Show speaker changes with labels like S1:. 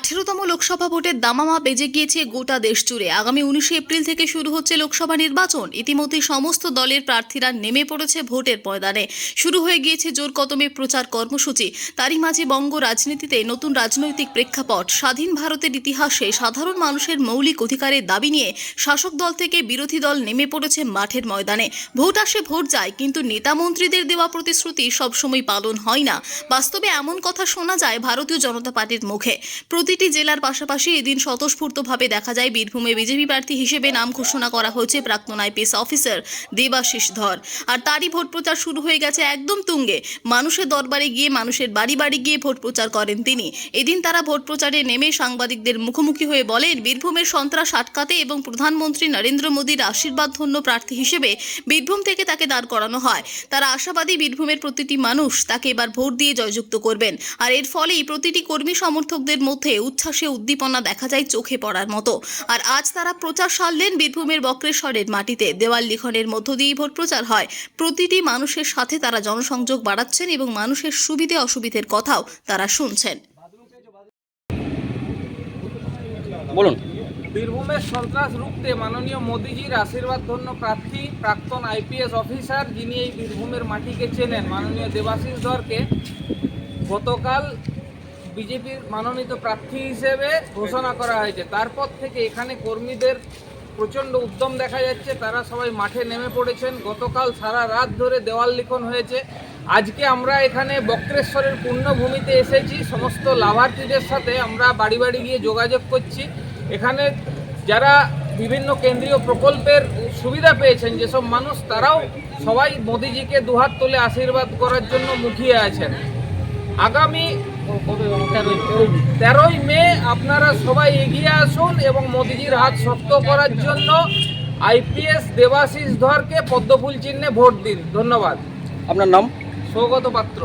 S1: আঠেরোতম লোকসভা ভোটের দামামা বেজে গিয়েছে গোটা দেশ জুড়ে। আগামী উনিশে এপ্রিল থেকে শুরু হচ্ছে লোকসভা নির্বাচন। ইতিমধ্যে সমস্ত দলের প্রার্থীরা নেমে পড়েছে ভোটের ময়দানে। শুরু হয়ে গিয়েছে জোর কদমে প্রচার কর্মসূচি। তারই মাঝে বঙ্গ রাজনীতিতে নতুন রাজনৈতিক প্রেক্ষাপট। স্বাধীন ভারতের ইতিহাসে সাধারণ মানুষের মৌলিক অধিকারের দাবি নিয়ে শাসক দল থেকে বিরোধী দল নেমে পড়েছে মাঠের ময়দানে। ভোট আসে, ভোট যায়, কিন্তু নেতা মন্ত্রীদের দেওয়া প্রতিশ্রুতি সবসময় পালন হয় না। বাস্তবে এমন কথা শোনা যায় ভারতীয় জনতা পার্টির মুখে। প্রতিটি জেলার পাশাপাশি এদিন স্বতঃস্ফূর্তভাবে দেখা যায় বীরভূমে বিজেপি প্রার্থী হিসেবে নাম ঘোষণা করা হয়েছে প্রাক্তন আইপিএস অফিসার দেবাশিস ধর। আর তারই ভোট প্রচার শুরু হয়ে গেছে একদম তুঙ্গে। মানুষের দরবারে গিয়ে মানুষের বাড়ি বাড়ি গিয়ে ভোট প্রচার করেন তিনি। এদিন তারা ভোট প্রচারে নেমে সাংবাদিকদের মুখোমুখি হয়ে বলেন, বীরভূমের সন্ত্রাস আটকাতে এবং প্রধানমন্ত্রী নরেন্দ্র মোদীর আশীর্বাদ ধন্য প্রার্থী হিসেবে বীরভূম থেকে তাকে দাঁড় করানো হয়। তারা আশাবাদী বীরভূমের প্রতিটি মানুষ তাকে এবার ভোট দিয়ে জয়যুক্ত করবেন। আর এর ফলেই প্রতিটি কর্মী সমর্থকদের মধ্যে উচ্ছ্বাসে উদ্দীপনা দেখা যায় চোখে পড়ার মতো। আর আজ তারা প্রচার সারলেন বীরভূমের বক্রেশ্বরের মাটিতে। দেওয়াল লিখনের মধ্য দিয়েই ভোট প্রচার হয়। প্রতিটি মানুষের সাথে তারা জনসংযোগ বাড়াচ্ছেন এবং মানুষের সুবিধে অসুবিধের কথাও তারা শুনছেন।
S2: বলুন।
S3: বীরভূমের সন্ত্রাস রুখতে মাননীয় মোদীজির আশীর্বাদ ধন্য প্রার্থী প্রাক্তন আইপিএস অফিসার যিনি এই বীরভূমের মাটিকে চেনেন মাননীয় দেবাশিস ধরকে। গতকাল বিজেপির মনোনীত প্রার্থী হিসেবে ঘোষণা করা হয়েছে। তারপর থেকে এখানে কর্মীদের প্রচণ্ড উদ্যম দেখা যাচ্ছে। তারা সবাই মাঠে নেমে পড়েছেন। গতকাল সারা রাত ধরে দেওয়াল লিখন হয়েছে। আজকে আমরা এখানে বক্রেশ্বরের পূর্ণভূমিতে এসেছি। সমস্ত লাভার্থীদের সাথে আমরা বাড়ি বাড়ি গিয়ে যোগাযোগ করছি। এখানে যারা বিভিন্ন কেন্দ্রীয় প্রকল্পের সুবিধা পেয়েছেন, যেসব মানুষ, তারাও সবাই মোদিজিকে দুহাত তুলে আশীর্বাদ করার জন্য মুখিয়ে আছেন। আগামী তেরোই মে আপনারা সবাই এগিয়ে আসুন এবং মোদিজির হাত শক্ত করার জন্য আইপিএস দেবাশিস ধরকে পদ্মফুল চিহ্নে ভোট দিন। ধন্যবাদ।
S2: আপনার নাম?
S3: সৌগত পাত্র।